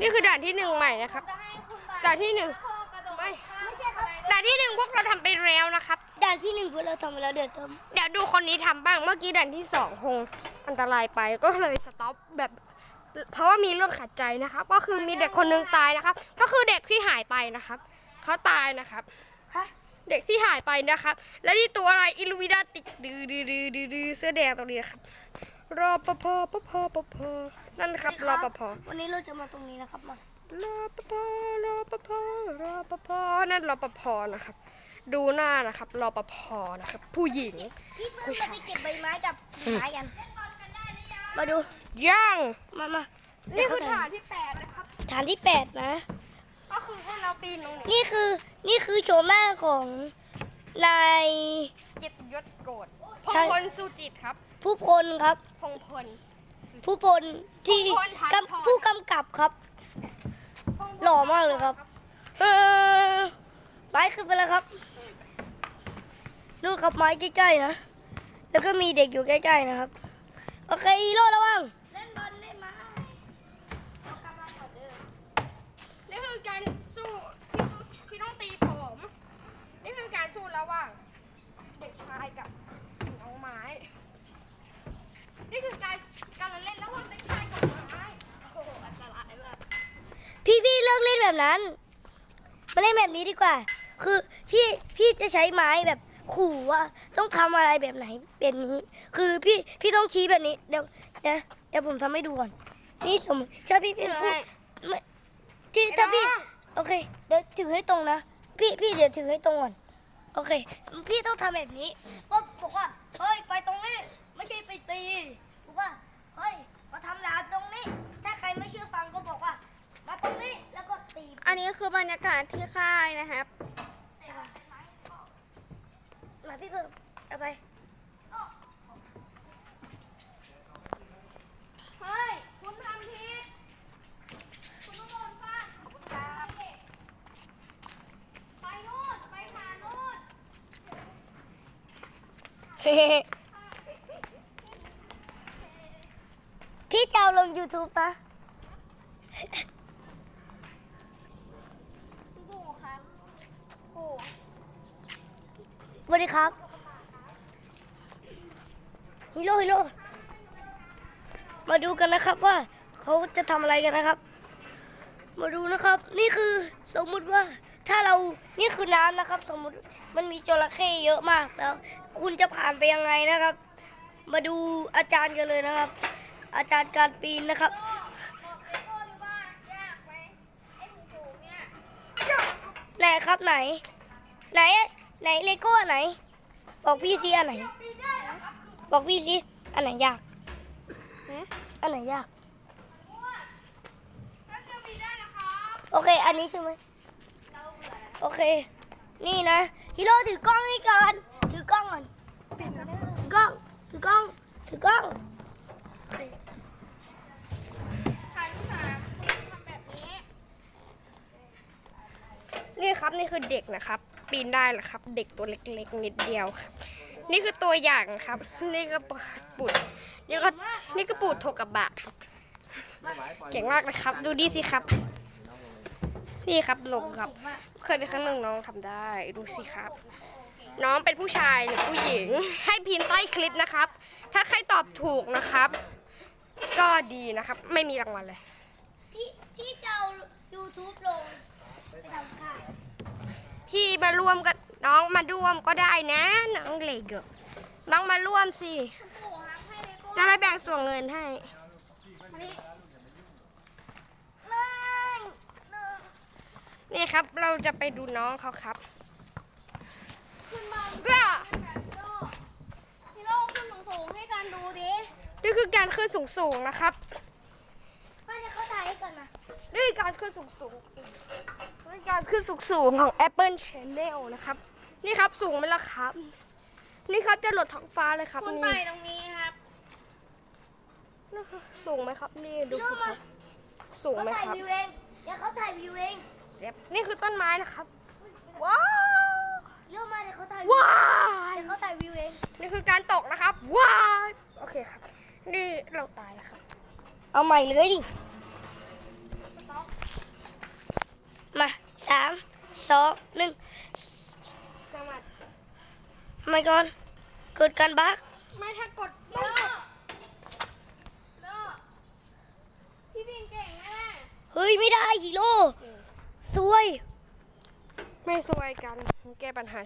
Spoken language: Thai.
นี่คือด่านที่หนึ่งใหม่นะครับ ด่านที่หนึ่งไม่ไม่ใช่ครับด่านที่หนึ่งพวกเราทำไปแล้วนะครับ ด่านที่หนึ่งพวกเราทำไปแล้วเดี๋ยวทเดี๋ยวดูคนนี้ทำบ้าง เมื่อกี้ด่านที่สองคงอันตรายไปก็เลยสต็อปแบบ เพราะว่ามีเรื่องขัดใจนะครับ ก็คือมีเด็กคนหนึงตายนะครับ ก็คือเด็กที่หายไปนะครับ เขาตายนะครับำฮะ เด็กที่หายไปนะครับ และนี่ตัวอะไรอิลูวิดาติกดือดือดือดือดือเสื้อแดงตรงนี้นะครับรอปภปภปภ นั่นนะครับรอปภวันนี้เราจะมาตรงนี้นะครับมารอปภรอปภรอปภนั่นรอปภนะครับ ดูหน้านะครับรอปภนะครับ ผู้หญิงพี่เพิ่งไปเก็บใบไม้กับไม้กัน มาดูย่างมามานี่คือฐานที่แปดนะครับฐานที่แปดนะ ก็คือให้เราปีนลงนี้นี่คือนี่คือโฉมหน้าของนายเกียรติยศโกรธพใช่งพลสุจิตครับ ผู้พลครับพงพล ผู้พลที่ผู้พลถ่ายทอดกำผู้กำกับครับพงพหล่อมากเลยครับ เออไม้ขึ้นไปแล้วครับนู่นครับไม้ใกล้ๆนะ แล้วก็มีเด็กอยู่ใกล้ๆนะครับ โอเคฮีโร่ระวังเล่นบอลได้ไหมนี่คือการสู้พี่พี่ต้องตีผม นี่คือการสู้ระหว่างเด็กชายกับน้องไม้ นี่คือการการเล่นระหว่างเด็กชายกับไม้ โอ้โหอันตรายมาก พี่พี่เลิกเล่น แบบนั้นมาเล่นแบบนี้ดีกว่า คือพี่พี่จะใช้ไม้แบบขู่ว่าต้องทำอะไรแบบไหนแบบนี้ คือพี่พี่ต้องชี้แบบนี้เดี๋ยวเดี๋ยวเดี๋ยวผมทำให้ดูก่อนนี่สมมติถ้าพี่พี่พูดไม่ที่ถ้าพี่โอเคเดี๋ยวถือให้ตรงนะพี่พี่เดี๋ยวถือให้ตรงก่อนโอเค พี่ต้องทำแบบนี้ว่าบอกว่าเฮ้ยไปตรงนี้ไม่ใช่ไปตีบอกว่าเฮ้ยมาทำร้านตรงนี้ ถ้าใครไม่เชื่อฟังก็บอกว่า มาตรงนี้ แล้วก็ตี อันนี้ คือบรรยากาศที่ค่ายนะครับใช่ปะมาพี่เพิ่มเอาไปเฮ้ย คุณทำผิดคุณต้องโดนฟาดไปนู่น ไปหานู่น พี่จะเอาลง YouTube นะ โอ้ครับโอ้ สวัส ดีครับฮีโร่ฮีโร่มาดูกันนะครับว่าเขาจะทำอะไรกันนะครับ มาดูนะครับ นี่คือสมมุติว่าถ้าเรานี่คือน้ำนะครับ สมมุติมันมีจระเข้เยอะมากแล้ว คุณจะผ่านไปยังไงนะครับ มาดูอาจารย์กันเลยนะครับ อาจารย์การปีนนะครับไหนครับไหน ไหน ไหนเลโก้อันไหน บอกพี่ซิอันไหน บอกพี่ซิอันไหนยากหืออันไหนยากถ้าจะมีได้นะครับโอเค อันนี้ใช่ไหมโอเค นี่นะฮีโร่ถือกล้องให้ก่อน ถือกล้องก่อนถือกล้อง ถือกล้อง ถือกล้อง ทางที่สามคุณทำแบบนี้ ครับนี่คือเด็กนะครับ ปีนได้เหรอครับ เด็กตัวเล็กๆ นิดเดียวครับนี่คือตัวอย่างครับ นี่ก็ปูดนี่ก็นี่ก็ปูดโทกบะครับ เก่งมากนะครับ ดูดีสิครับ นี่ครับลงครับ เคยไปครั้งหนึ่งน้องทำได้ ดูสิครับ น้องเป็นผู้ชายหรือผู้หญิง ให้พิมพ์ใต้คลิปนะครับ ถ้าใครตอบถูกนะครับ ก็ดีนะครับ ไม่มีรางวัลเลย พี่ พี่จะเอา YouTube ลง ไปทำค่าย พี่ มาร่วมกับน้องมาร่วมก็ได้นะ น้องเล็กอะน้องมาร่วมสิ จะได้แบ่งส่วนเงินให้นี่ครับเราจะไปดูน้องเขาครับว้าฮีโร่ขึ้นสูงๆให้กันดูดินี่คือการขึ้นสูงๆนะครับ ว่าจะเขาถ่ายให้ก่อนนะ นี่การ ขึ้นสูงๆนี่การขึ้นสูงๆของ Apple Channel นะครับ นี่ครับสูงไหมล่ะครับ นี่ครับจะหลดท้องฟ้าเลยครับคุณนี่ไปตรงนี้ครับนะคะสูงไหมครับ นี่ดูสิครับสูงเขาไหมถ่ายครับ วิวเองเดี๋ยวเขาถ่ายวิวเองเซฟนี่คือต้นไม้นะครับ ว้าว เรื่องมาเดี๋ยวเขาถ่ายว้ายเดี๋ยวเขาถ่ายวิวเองนี่คือการตกนะครับ ว้ายโอเคครับ นี่เราตายแล้วครับ เอาใหม่เลย สองหนึ่งสมัครทำไมก่อนเกิดการบั๊กไม่ถ้ากดไม่กดโน่พี่บินเก่งแน่เฮ้ยไม่ได้ฮีโร่ซวย ไม่สวยกัน แก้ปัญหา